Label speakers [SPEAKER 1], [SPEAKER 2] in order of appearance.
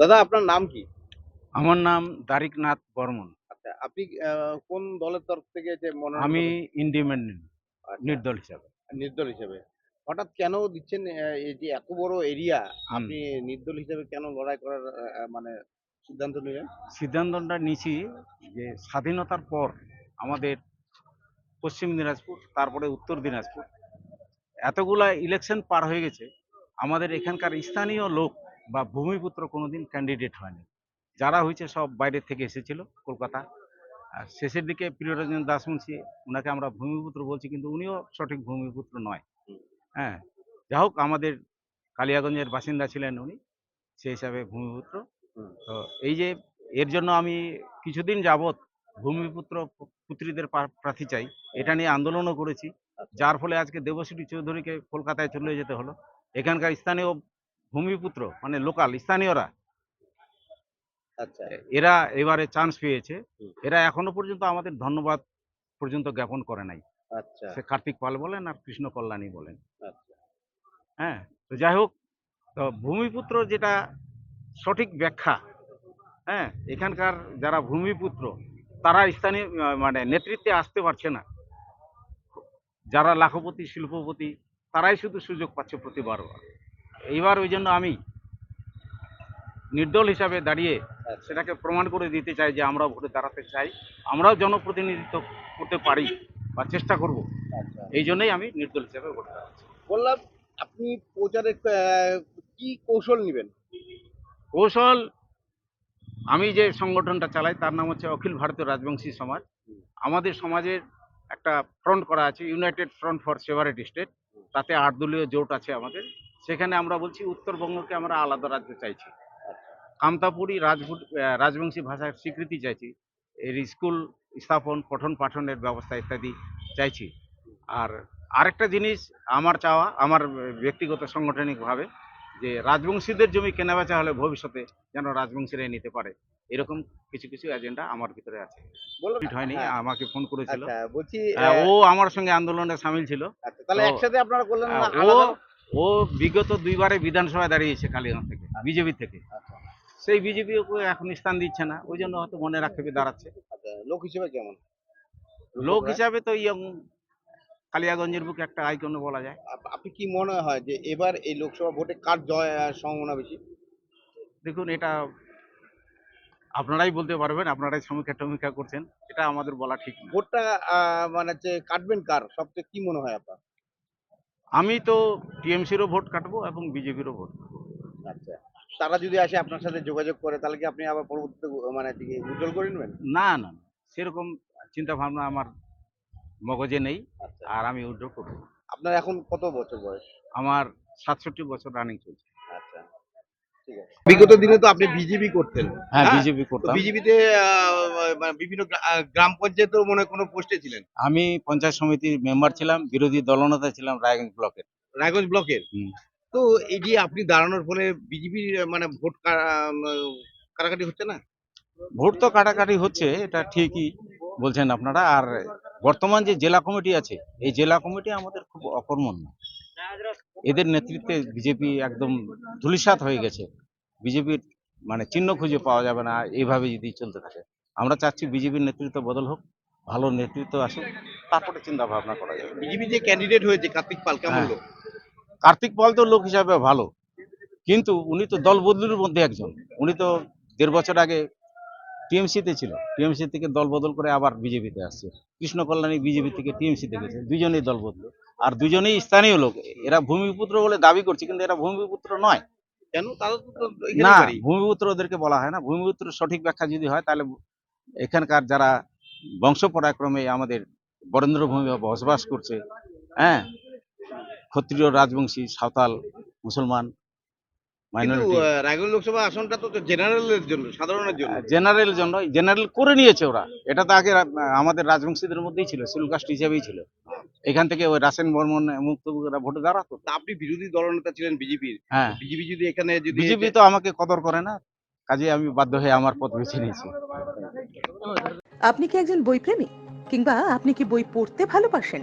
[SPEAKER 1] দাদা আপনার নাম কি?
[SPEAKER 2] আমার নাম দারিকনাথ বর্মন।
[SPEAKER 1] আচ্ছা আপনি আহ, কোন দলের তরফ থেকে যে মনোনয়ন
[SPEAKER 2] আমি? ইন্ডিপেন্ডেন্ট
[SPEAKER 1] আচ্ছা,
[SPEAKER 2] নির্দল হিসাবে।
[SPEAKER 1] নির্দল হিসাবে। হঠাৎ কেন দিচ্ছেন এই যে এত বড় এরিয়া। আপনি নির্দল হিসাবে কেন লড়াই করার মানে সিদ্ধান্ত নিলেন?
[SPEAKER 2] সিদ্ধান্তটা নিয়েছি যে স্বাধীনতার পর আমাদের পশ্চিম দিনাজপুর তারপরে উত্তর দিনাজপুর এতগুলা ইলেকশন পার হয়ে গেছে আমাদের এখানকার স্থানীয় লোক বা ভূমিপুত্র কোনোদিন ক্যান্ডিডেট হয়নি। যারা হয়েছে সব বাইরে থেকে এসেছিল কলকাতা। আর শেষের দিকে প্রিয়রঞ্জন দাস মুন্সি ওনাকে আমরা ভূমিপুত্র বলছি, কিন্তু উনিও সঠিক ভূমিপুত্র নয়। হ্যাঁ যা হোক, আমাদের কালিয়াগঞ্জের বাসিন্দা ছিলেন উনি সেই হিসাবে ভূমিপুত্র। তো এই যে, এর জন্য আমি কিছুদিন যাবৎ ভূমিপুত্র পুত্রীদের প্রার্থী চাই। এটা নিয়ে আন্দোলনও করেছি। যার ফলে আজকে দেবশ্রী চৌধুরীকে কলকাতায় চলে যেতে হলো। এখানকার স্থানীয় ভূমিপুত্র মানে লোকাল স্থানীয়রা।
[SPEAKER 1] আচ্ছা।
[SPEAKER 2] এরা এবারে চান্স পেয়েছে। এরা এখনও পর্যন্ত আমাদের ধন্যবাদ পর্যন্ত জ্ঞাপন করে নাই।
[SPEAKER 1] আচ্ছা।
[SPEAKER 2] সে কার্তিক পাল বলেন আর কৃষ্ণ কল্যাণী বলেন।
[SPEAKER 1] আচ্ছা।
[SPEAKER 2] হ্যাঁ তো যাই হোক তো ভূমিপুত্র যেটা সঠিক ব্যাখ্যা হ্যাঁ এখানকার যারা ভূমিপুত্র তারা স্থানীয় মানে নেতৃত্বে আসতে পারছে না। যারা লাখপতি শিল্পপতি তারাই শুধু সুযোগ পাচ্ছে প্রতিবার। এইবার ওই জন্য আমি নির্দল হিসাবে দাঁড়িয়ে
[SPEAKER 1] আচ্ছা।
[SPEAKER 2] সেটাকে প্রমাণ করে দিতে চাই যে আমরাও ভোটে দাঁড়াতে চাই। আমরাও জনপ্রতিনিধিত্ব করতে পারি বা চেষ্টা করব।
[SPEAKER 1] আচ্ছা।
[SPEAKER 2] এই জন্যই আমি নির্দল হিসাবে ভোটে দাঁড়াচ্ছি।
[SPEAKER 1] বললাম আপনি প্রচারে কি কৌশল নেবেন?
[SPEAKER 2] কৌশল আমি যে সংগঠনটা চালাই তার নাম হচ্ছে অখিল ভারতীয় রাজবংশী সমাজ। আমাদের সমাজের একটা ফ্রন্ট করা আছে united front for separate state. তাতে আট দলীয় জোট আছে আমাদের। সেখানে আমরা বলছি উত্তরবঙ্গকে আমরা আলাদা রাজ্য চাইছি। কামতাপুরি রাজভুট রাজবংশী ভাষার স্বীকৃতি চাইছি। এর স্কুল স্থাপন, পঠন পাঠনের ব্যবস্থা ইত্যাদি চাইছি। আর আরেকটা জিনিস আমার চাওয়া, আমার ব্যক্তিগত সাংগঠনিকভাবে যে রাজবংশীদের জমি কেনাবেচা হলে ভবিষ্যতে যেন রাজবংশীরাই নিতে পারে। এরকম কিছু কিছু এজেন্ডা আমার ভিতরে আছে। হয়নি
[SPEAKER 1] হ্যাঁ,
[SPEAKER 2] আমাকে ফোন করেছিল।
[SPEAKER 1] আচ্ছা
[SPEAKER 2] ও আমার সঙ্গে আন্দোলনে সামিল ছিল।
[SPEAKER 1] আচ্ছা
[SPEAKER 2] ও? ও বিগত দুইবারে বিধানসভায় দাঁড়িয়েছে কালীগঞ্জ থেকে বিজেপি থেকে।
[SPEAKER 1] আচ্ছা,
[SPEAKER 2] সেই বিজেপি ওকে এখন স্থান দিচ্ছে না ওই জন্য হয়তো মনে রাখবে দাঁড়াচ্ছে।
[SPEAKER 1] আচ্ছা লোক হিসেবে কেমন?
[SPEAKER 2] লোক হিসাবে তো ইয়ং কালিয়াগঞ্জের বুকে একটা আইকন বলা যায়।
[SPEAKER 1] আপনি কি মনে হয় যে এবার এই লোকসভা ভোটে কার জয় সম্ভাবনা বেশি?
[SPEAKER 2] দেখুন এটা আপনারাই বলতে পারবেন আপনারাই সমীক্ষা টমীক্ষা করছেন এটা আমাদের বলা ঠিক
[SPEAKER 1] ভোটটা মানে হচ্ছে কাটবেন কার? সবচেয়ে কি মনে হয় আপনার?
[SPEAKER 2] আমি তো টিএমসিরও ভোট কাটবো এবং বিজেপিরও ভোট
[SPEAKER 1] আচ্ছা তারা যদি আসে আপনার সাথে যোগাযোগ করে তাহলে কি আপনি আবার পরবর্তীতে মানে দিকে উজ্জ্বল করে নেবেন?
[SPEAKER 2] না না সেরকম চিন্তা ভাবনা আমার মগজে নেই। আর আমি উদ্র করব।
[SPEAKER 1] আপনার এখন কত বছর বয়স?
[SPEAKER 2] আমার সাতষট্টি বছর রানিং চলছে।
[SPEAKER 1] আচ্ছা বিগত দিনে তো আপনি বিজেপি করতেন।
[SPEAKER 2] হ্যাঁ
[SPEAKER 1] হ্যাঁ,
[SPEAKER 2] বিজেপি করতাম।
[SPEAKER 1] বিজেপিতে বিভিন্ন গ্রা- আহ, গ্রাম পঞ্চায়েতেও মনে হয় কোনো পোস্টে ছিলেন?
[SPEAKER 2] আমি পঞ্চায়েত সমিতির মেম্বার ছিলাম বিরোধী দলনেতা ছিলাম রায়গঞ্জ ব্লকের।
[SPEAKER 1] রায়গঞ্জ ব্লকের?
[SPEAKER 2] হুম।
[SPEAKER 1] তো এই যে আপনি দাঁড়ানোর ফলে বিজেপি মানে ভোট কাটাকাটি হচ্ছে না?
[SPEAKER 2] ভোট তো কাটাকাটি হচ্ছে এটা ঠিকই বলছেন আপনারা। আর বর্তমান যে জেলা কমিটি আছে এই জেলা কমিটি আমাদের খুব অকর্মণ্য। এদের নেতৃত্বে বিজেপি একদম ধুলিসাৎ হয়ে গেছে। বিজেপির মানে চিহ্ন খুঁজে পাওয়া যাবে না এইভাবে যদি চলতে থাকে। আমরা চাচ্ছি বিজেপির নেতৃত্ব বদল হোক ভালো নেতৃত্ব আসুক তারপরে চিন্তা ভাবনা করা যাবে।
[SPEAKER 1] বিজেপি যে ক্যান্ডিডেট হয়েছে কার্তিক পাল কেমন
[SPEAKER 2] হ্যাঁ।
[SPEAKER 1] লোক?
[SPEAKER 2] কার্তিক পাল তো লোক হিসাবে ভালো। কিন্তু উনি তো দল বদলির মধ্যে একজন। উনি তো দেড় বছর আগে টিএমসিতে ছিল। টিএমসি থেকে দল বদল করে আবার বিজেপিতে আসছে। কৃষ্ণ কল্যাণী বিজেপি থেকে টিএমসিতে গেছে। দুজনেই দল বদল। আর দুজনেই স্থানীয় লোক। এরা ভূমিপুত্র বলে দাবি করছে কিন্তু এরা ভূমিপুত্র নয়।
[SPEAKER 1] কেন? তারা তো
[SPEAKER 2] না ভূমিপুত্র ওদেরকে বলা হয় না। ভূমিপুত্র সঠিক ব্যাখ্যা যদি হয় তাহলে এখানকার যারা বংশ পরাক্রমে আমাদের বরেন্দ্র ভূমি বসবাস করছে হ্যাঁ? ক্ষত্রিয় রাজবংশী সাঁওতাল মুসলমান মাইনরিটি
[SPEAKER 1] রায়গঞ্জ লোকসভা আসনটা তো জেনারেলের জন্য সাধারণের জন্য।
[SPEAKER 2] জেনারেল জন্য জেনারেল করে নিয়েছে ওরা। এটা তো আগে আমাদের রাজবংশীদের মধ্যেই ছিল শিলকাস্ট হিসেবেই ছিল। এখান থেকে ওই রাসেন বর্মন মুক্ত ভোটে দাঁড়াতো।
[SPEAKER 1] তা আপনি বিরোধী দলনেতা ছিলেন বিজেপির
[SPEAKER 2] হ্যাঁ।
[SPEAKER 1] বিজেপি যদি এখানে যদি
[SPEAKER 2] বিজেপি তো আমাকে কদর করে না কাজে আমি বাধ্য হয়ে আমার পথ বেছে নিয়েছি।
[SPEAKER 3] আপনি কি একজন বইপ্রেমী? কিংবা আপনি কি বই পড়তে ভালোবাসেন?